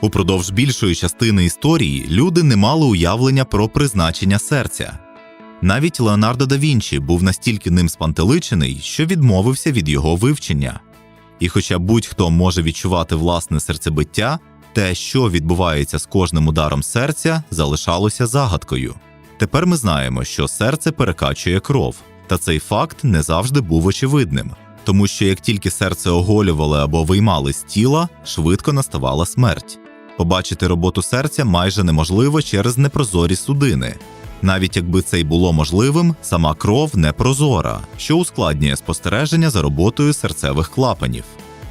Упродовж більшої частини історії люди не мали уявлення про призначення серця. Навіть Леонардо да Вінчі був настільки ним спантеличений, що відмовився від його вивчення. І хоча будь-хто може відчувати власне серцебиття, те, що відбувається з кожним ударом серця, залишалося загадкою. Тепер ми знаємо, що серце перекачує кров, та цей факт не завжди був очевидним, тому що як тільки серце оголювали або виймали з тіла, швидко наставала смерть. Побачити роботу серця майже неможливо через непрозорі судини. Навіть якби це й було можливим, сама кров не прозора, що ускладнює спостереження за роботою серцевих клапанів.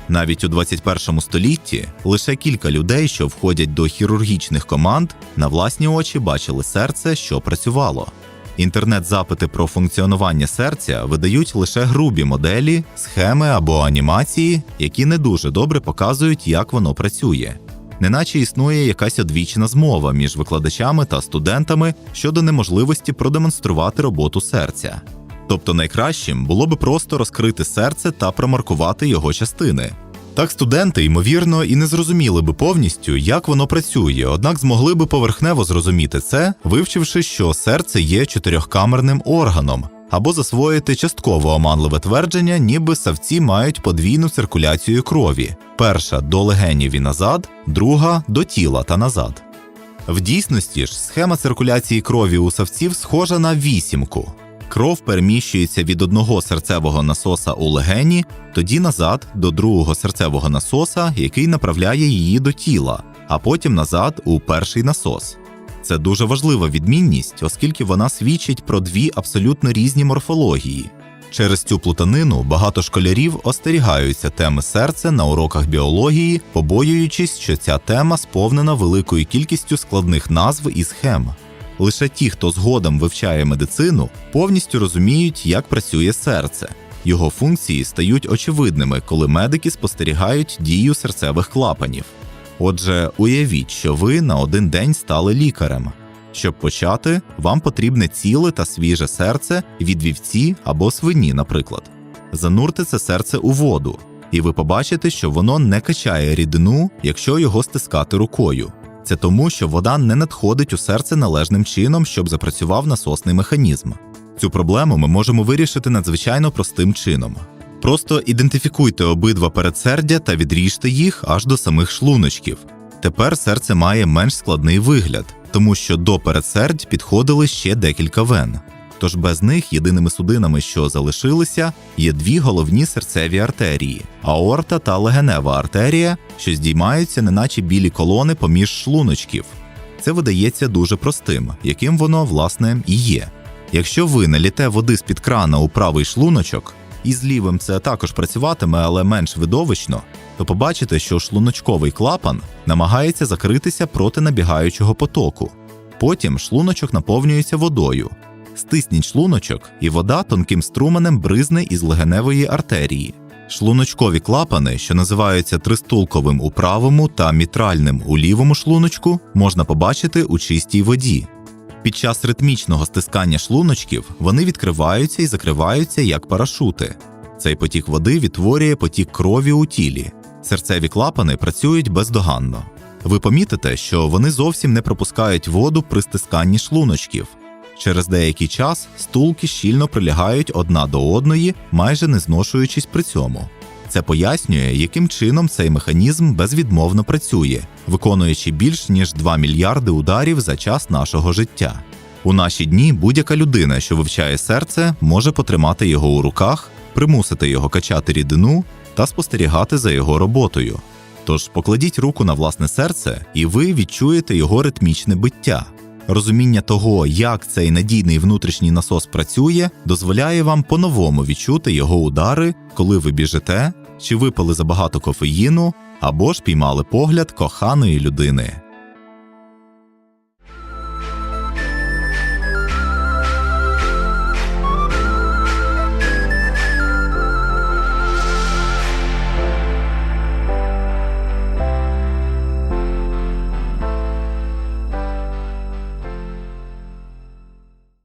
Навіть у 21 столітті лише кілька людей, що входять до хірургічних команд, на власні очі бачили серце, що працювало. Інтернет-запити про функціонування серця видають лише грубі моделі, схеми або анімації, які не дуже добре показують, як воно працює. Неначе існує якась одвічна змова між викладачами та студентами щодо неможливості продемонструвати роботу серця. Тобто найкращим було би просто розкрити серце та промаркувати його частини. Так студенти, ймовірно, і не зрозуміли би повністю, як воно працює, однак змогли би поверхнево зрозуміти це, вивчивши, що серце є чотирьохкамерним органом, або засвоїти частково оманливе твердження, ніби савці мають подвійну циркуляцію крові: перша до легенів і назад, друга до тіла та назад. В дійсності ж схема циркуляції крові у савців схожа на вісімку. Кров переміщується від одного серцевого насоса у легені, тоді назад до другого серцевого насоса, який направляє її до тіла, а потім назад у перший насос. Це дуже важлива відмінність, оскільки вона свідчить про дві абсолютно різні морфології. Через цю плутанину багато школярів остерігаються теми серця на уроках біології, побоюючись, що ця тема сповнена великою кількістю складних назв і схем. Лише ті, хто згодом вивчає медицину, повністю розуміють, як працює серце. Його функції стають очевидними, коли медики спостерігають дію серцевих клапанів. Отже, уявіть, що ви на один день стали лікарем. Щоб почати, вам потрібне ціле та свіже серце від вівці або свині, наприклад. Занурте це серце у воду, і ви побачите, що воно не качає рідину, якщо його стискати рукою. Це тому, що вода не надходить у серце належним чином, щоб запрацював насосний механізм. Цю проблему ми можемо вирішити надзвичайно простим чином. Просто ідентифікуйте обидва передсердя та відріжте їх аж до самих шлуночків. Тепер серце має менш складний вигляд, тому що до передсердь підходили ще декілька вен. Тож без них єдиними судинами, що залишилися, є дві головні серцеві артерії аорта та легенева артерія, що здіймаються, неначе білі колони поміж шлуночків. Це видається дуже простим, яким воно, власне, і є. Якщо ви наліте води з-під крана у правий шлуночок, і з лівим це також працюватиме, але менш видовищно, то побачите, що шлуночковий клапан намагається закритися проти набігаючого потоку. Потім шлуночок наповнюється водою. Стисніть шлуночок, і вода тонким струменем бризне із легеневої артерії. Шлуночкові клапани, що називаються тристулковим у правому та мітральним у лівому шлуночку, можна побачити у чистій воді. Під час ритмічного стискання шлуночків вони відкриваються і закриваються як парашути. Цей потік води відтворює потік крові у тілі. Серцеві клапани працюють бездоганно. Ви помітите, що вони зовсім не пропускають воду при стисканні шлуночків. Через деякий час стулки щільно прилягають одна до одної, майже не зношуючись при цьому. Це пояснює, яким чином цей механізм безвідмовно працює, виконуючи більш ніж 2 мільярди ударів за час нашого життя. У наші дні будь-яка людина, що вивчає серце, може потримати його у руках, примусити його качати рідину та спостерігати за його роботою. Тож покладіть руку на власне серце, і ви відчуєте його ритмічне биття. Розуміння того, як цей надійний внутрішній насос працює, дозволяє вам по-новому відчути його удари, коли ви біжите, чи випили забагато кофеїну, або ж піймали погляд коханої людини.